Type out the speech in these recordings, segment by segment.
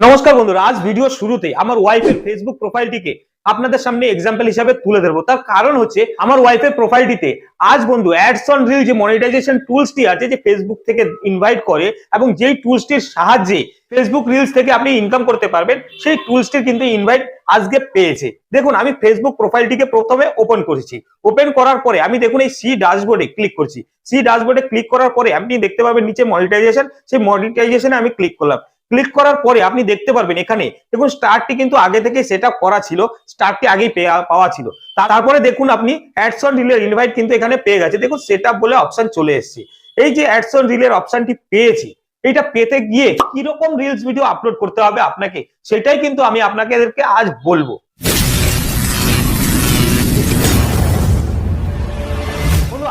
নমস্কার বন্ধুরা, আজ ভিডিও শুরুতে আমার ওয়াইফের ফেসবুক প্রোফাইলটিকে আপনাদের সামনে এক্সাম্পল হিসাবে তুলে ধরবো। তার কারণ হচ্ছে, আমার ওয়াইফের প্রোফাইলটিতে আজ বন্ধু অ্যাডস অন রিল যে মনিটাইজেশন টুলসটি আছে, যে ফেসবুক থেকে ইনভাইট করে এবং যেই টুলসটির সাহায্যে ফেসবুক রিলস থেকে আপনি ইনকাম করতে পারবেন, সেই টুলসটির কিন্তু ইনভাইট আজকে পেয়েছে। দেখুন, আমি ফেসবুক প্রোফাইলটিকে প্রথমে ওপেন করেছি। ওপেন করার পরে আমি দেখুন এই সি ড্যাশবোর্ডে ক্লিক করছি। সি ড্যাশবোর্ডে ক্লিক করার পরে আপনি দেখতে পাবেন নিচে মনিটাইজেশন সেই মনিটাইজেশনে আমি ক্লিক করলাম। ক্লিক করার পরে আপনি দেখতে পারবেন এখানে। দেখুন স্টারটি কিন্তু আগে থেকে সেট আপ করা ছিল স্টারটি আগেই পাওয়া ছিল। তারপরে দেখুন আপনি অ্যাডসন রিলের ইনভাইট কিন্তু এখানে পেয়ে গেছে। দেখুন সেট বলে অপশন চলে এসেছে। এই যে অ্যাডসন রিলের অপশনটি পেয়েছি, এটা পেতে গিয়ে কীরকম রিলস ভিডিও আপলোড করতে হবে আপনাকে, সেটাই কিন্তু আমি আপনাদেরকে আজ বলব।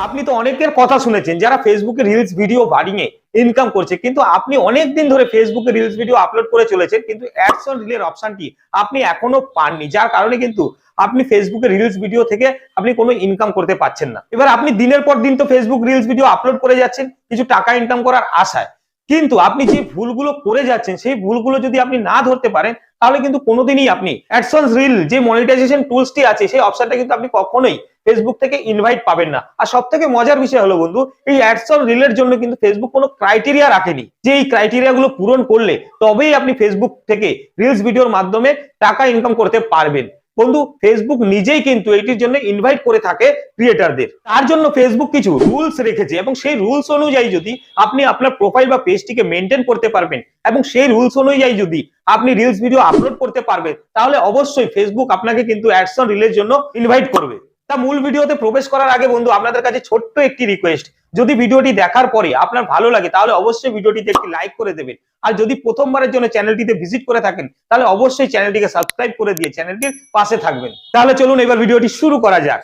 আপনি তো অনেকের কথা শুনেছেন, যারা ফেসবুকে রিলস ভিডিও বাড়িয়ে ইনকাম করছে, কিন্তু আপনি অনেক দিন ধরে ফেসবুকে রিলস ভিডিও আপলোড করে চলেছেন, কিন্তু অ্যাডস অন রিলের অপশনটি আপনি এখনও পাননি, যার কারণে কিন্তু আপনি ফেসবুকে রিলস ভিডিও থেকে আপনি কোনো ইনকাম করতে পারছেন না। এবার আপনি দিনের পর দিন তো ফেসবুক রিলস ভিডিও আপলোড করে যাচ্ছেন, কিছু টাকা ইনকাম করার আশায়। কিন্তু আপনি যে ভুলগুলো করে যাচ্ছেন, সেই ভুলগুলো যদি আপনি না ধরতে পারেন, তাহলে কিন্তু কোনোদিনই আপনি অ্যাডসন্স রিল যে মনিটাইজেশন টুলসটি আছে, সেই অপশনটা কিন্তু আপনি কখনোই ফেসবুক থেকে ইনভাইট পাবেন না। আর সব থেকে মজার বিষয় হলো বন্ধু, এই অ্যাডসন রিলের জন্য কিন্তু ফেসবুক কোনো ক্রাইটেরিয়া রাখেনি। যে এই ক্রাইটেরিয়া গুলো পূরণ করলে তবেই আপনি ফেসবুক থেকে রিলস ভিডিওর মাধ্যমে টাকা ইনকাম করতে পারবেন। বন্ধু ফেসবুক নিজেই কিন্তু এটির জন্য ইনভাইট করে থাকে ক্রিয়েটারদের তার জন্য ফেসবুক কিছু রুলস রেখেছে এবং সেই রুলস অনুযায়ী যদি আপনি আপনার প্রোফাইল বা পেজটিকে মেনটেন করতে পারবেন এবং সেই রুলস অনুযায়ী যদি আপনি রিলস ভিডিও আপলোড করতে পারবেন, তাহলে অবশ্যই ফেসবুক আপনাকে কিন্তু অ্যাডসন রিলের জন্য ইনভাইট করবে। তা মূল ভিডিওতে প্রবেশ করার আগে বন্ধু, আপনাদের কাছে ছোট্ট একটি রিকোয়েস্ট যদি ভিডিওটি দেখার পরে আপনার ভালো লাগে, তাহলে অবশ্যই ভিডিওটিতে একটি লাইক করে দেবেন। আর যদি প্রথমবারের জন্য চ্যানেলটিতে ভিজিট করে থাকেন, তাহলে অবশ্যই চ্যানেলটিকে সাবস্ক্রাইব করে দিয়ে চ্যানেলটির পাশে থাকবেন। তাহলে চলুন এবার ভিডিওটি শুরু করা যাক।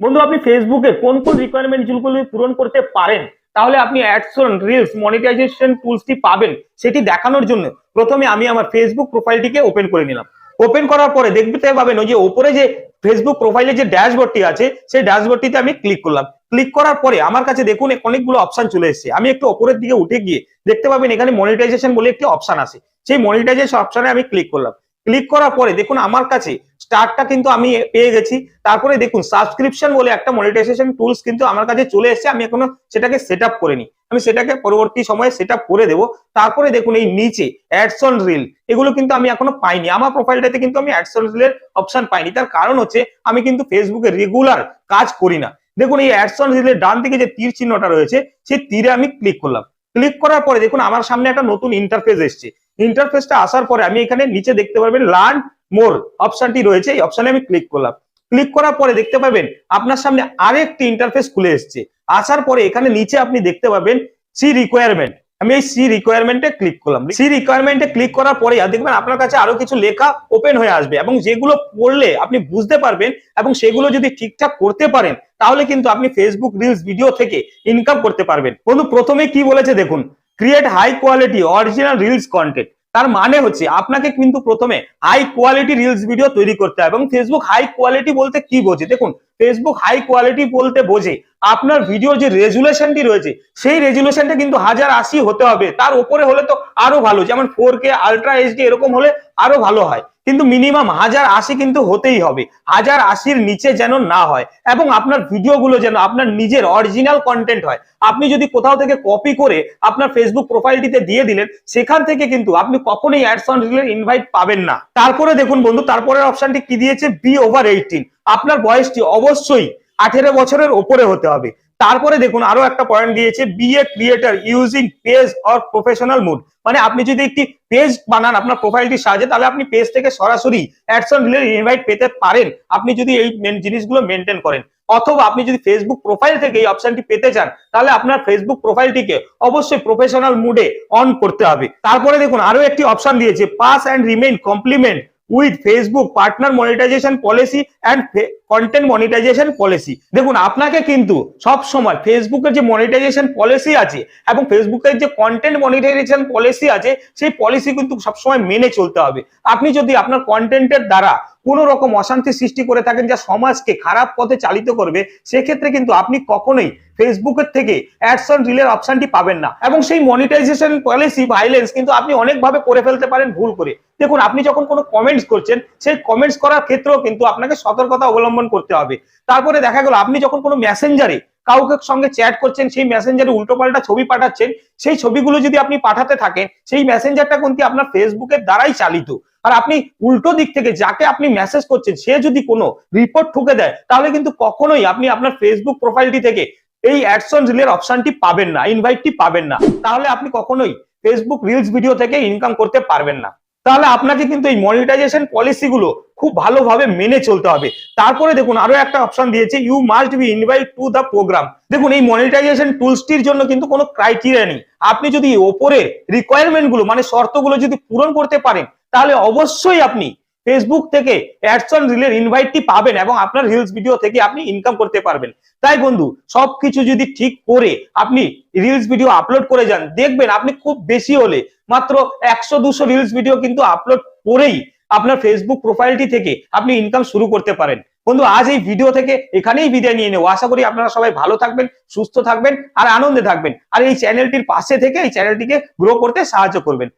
বন্ধু, আপনি ফেসবুকে কোন কোন রিকোয়ারমেন্টগুলো পূরণ করতে পারেন? তাহলে আপনি অ্যাডসন রিলস মনিটাইজেশন টুলসটি পাবেন সেটি দেখানোর জন্য। প্রথমে আমি আমার ফেসবুক প্রোফাইলটিকে ওপেন করে নিলাম। ওপেন করার পরে দেখতে পাবেন ওই যে ওপরে যে ফেসবুক প্রোফাইলে যে ড্যাশবোর্ডটি আছে, সেই ড্যাশবোর্ডটিতে আমি ক্লিক করলাম। ক্লিক করার পরে আমার কাছে দেখুন অনেকগুলো অপশন চলে এসেছে। আমি একটু ওপরের দিকে উঠে গিয়ে দেখতে পাবেন এখানে মনিটাইজেশন বলে একটি অপশন আছে। সেই মনিটাইজেশন অপশনে আমি ক্লিক করলাম। ক্লিক করার পরে দেখুন আমার কাছে স্টার্টটা কিন্তু আমি পেয়ে গেছি। তারপরে দেখুন সাবস্ক্রিপশন বলে একটা মনিটাইজেশন টুলস কিন্তু আমার কাছে চলে এসেছে, আমি এখনও সেটাকে সেট আপ করিনি। আমি সেটাকে পরবর্তী সময়ে সেট করে দেবো। তারপরে দেখুন, এই নিচে অ্যাডসন রিল এগুলো কিন্তু আমি এখনও পাইনি। আমার প্রোফাইলটাতে কিন্তু আমি অ্যাডসন রিলের অপশন পাইনি। তার কারণ হচ্ছে, আমি কিন্তু ফেসবুকে রেগুলার কাজ করি না। দেখুন, এই অ্যাডসন রিলের ডান দিকে যে তীর চিহ্নটা রয়েছে, সেই তীরে আমি ক্লিক করলাম। ক্লিক করার পরে দেখুন, আমার সামনে একটা নতুন ইন্টারফেস এসছে। ইন্টারফেসটা আসার পরে আমি এখানে নিচে দেখতে পারবেন লার্ন মোর অপশনটি রয়েছে, এই অপশনে আমি ক্লিক করলাম। ক্লিক করার পরে দেখতে পাবেন আপনার সামনে আরেকটি ইন্টারফেস খুলে এসছে। আসার পরে এখানে নিচে আপনি দেখতে পাবেন সি রিকোয়ারমেন্ট আমি এই সি রিকোয়ারমেন্টে ক্লিক করলাম। সি রিকোয়ারমেন্টে ক্লিক করার পরে দেখবেন আপনার কাছে আরও কিছু লেখা ওপেন হয়ে আসবে এবং যেগুলো পড়লে আপনি বুঝতে পারবেন এবং সেগুলো যদি ঠিকঠাক করতে পারেন, তাহলে কিন্তু আপনি ফেসবুক রিলস ভিডিও থেকে ইনকাম করতে পারবেন। বন্ধু, প্রথমে কি বলেছে দেখুন create high quality original reels content তার মানে হচ্ছে আপনাকে কিন্তু প্রথমে হাই কোয়ালিটি রিলস ভিডিও তৈরি করতে হবে এবং ফেসবুক হাই কোয়ালিটি বলতে কি বোঝে? দেখুন ফেসবুক হাই কোয়ালিটি বলতে বোঝে। আপনার ভিডিওর যে রেজুলেশনটি রয়েছে, সেই রেজুলেশনটা কিন্তু হাজার আশি হতে হবে। তার উপরে হলে তো আরও ভালো, যেমন ফোর কে আলট্রা এইচডি এরকম হলে আরও ভালো হয়। কিন্তু মিনিমাম হাজার আশি কিন্তু হতেই হবে। হাজার আশির নিচে যেন না হয়। এবং আপনার ভিডিওগুলো যেন, আপনার নিজের অরিজিনাল কন্টেন্ট হয়। আপনি যদি কোথাও থেকে কপি করে আপনার ফেসবুক প্রোফাইলটিতে দিয়ে দিলেন, সেখান থেকে কিন্তু আপনি কখনোই অ্যাডস অন রিলের ইনভাইট পাবেন না। তারপরে দেখুন বন্ধু, তারপরের অপশনটি কি দিয়েছে? বি ওভার এইটিন আপনার বয়সটি অবশ্যই আঠেরো বছরের ওপরে হতে হবে। তারপরে দেখুন, আরও একটা পয়েন্ট দিয়েছে be a creator using page or professional mode মানে আপনি যদি একটি পেজ বানান, আপনার প্রোফাইলটি সাজে তাহলে আপনি পেজ থেকে সরাসরি অ্যাডসন রিলের ইনভাইট পেতে পারেন। আপনি যদি এই জিনিসগুলো মেনটেন করেন। অথবা আপনি যদি ফেসবুক প্রোফাইল থেকে এই অপশনটি পেতে চান, তাহলে আপনার ফেসবুক প্রোফাইলটিকে অবশ্যই প্রফেশনাল মুডে অন করতে হবে। তারপরে দেখুন, আরও একটি অপশন দিয়েছে pass and remain complement with Facebook partner monetisation policy and content monetisation policy দেখুন, আপনাকে কিন্তু সব সময় ফেসবুকের যে মনিটাইজেশন পলিসি আছে এবং ফেসবুকের যে কন্টেন্ট মনিটাইজেশন পলিসি আছে, সেই পলিসি কিন্তু সবসময় মেনে চলতে হবে। আপনি যদি আপনার কন্টেন্টের দ্বারা কোনো রকম অশান্তি সৃষ্টি করে থাকেন যা সমাজকে খারাপ পথে চালিত করবে, সেক্ষেত্রে কিন্তু আপনি কখনোই ফেসবুকের থেকে অ্যাডস অন রিলের অপশনটি পাবেন না। এবং সেই মনিটাইজেশন পলিসি ভাইলেন্স কিন্তু আপনি অনেকভাবে করে ফেলতে পারেন ভুল করে। দেখুন, আপনি যখন কোনো কমেন্টস করছেন, সেই কমেন্টস করার ক্ষেত্রেও কিন্তু আপনাকে সতর্কতা অবলম্বন করতে হবে। তারপরে দেখা গেল, আপনি যখন কোনো মেসেঞ্জারে কাউকে সঙ্গে চ্যাট করছেন, সেই মেসেঞ্জারে উল্টোপাল্টা ছবি পাঠাচ্ছেন, সেই ছবিগুলো যদি আপনি পাঠাতে থাকেন, সেই মেসেঞ্জারটা কিন্তু আপনার ফেসবুকের দ্বারাই চালিত। আর আপনি উল্টো দিক থেকে যাকে আপনি মেসেজ করছেন, সে যদি কোনো রিপোর্ট ঠুকে দেয়, তাহলে কিন্তু কখনোই আপনি আপনার ফেসবুক প্রোফাইলটি থেকে এই অ্যাডসন রিলের অপশনটি পাবেন না ইনভাইটটি পাবেন না। তাহলে আপনি কখনোই ফেসবুক রিলস ভিডিও থেকে ইনকাম করতে পারবেন না। তাহলে আপনাকে কিন্তু এই মনিটাইজেশন পলিসিগুলো খুব ভালোভাবে মেনে চলতে হবে। তারপরে দেখুন, আরও একটা অপশন দিয়েছে you must be invite to the programme দেখুন, এই মনিটাইজেশন টুলসটির জন্য কিন্তু কোনো ক্রাইটেরিয়া নেই। আপনি যদি ওপরে রিকোয়ারমেন্টগুলো মানে শর্তগুলো যদি পূরণ করতে পারেন তাহলে অবশ্যই আপনি ফেসবুক থেকে অ্যাডসন রিলের ইনভাইটটি পাবেন এবং আপনার রিলস ভিডিও থেকে আপনি ইনকাম করতে পারবেন। তাই বন্ধু, সবকিছু যদি ঠিক করে আপনি রিলস ভিডিও আপলোড করে যান, দেখবেন আপনি খুব বেশি হলে মাত্র একশো দুশো রিলস ভিডিও কিন্তু আপলোড করেই আপনার ফেসবুক প্রোফাইলটি থেকে আপনি ইনকাম শুরু করতে পারেন। বন্ধু, আজ এই ভিডিও থেকে এখানেই বিদায় নিয়ে নেব। আশা করি আপনারা সবাই ভালো থাকবেন, সুস্থ থাকবেন আর আনন্দে থাকবেন। আর এই চ্যানেলটির পাশে থেকে এই চ্যানেলটিকে গ্রো করতে সাহায্য করবেন।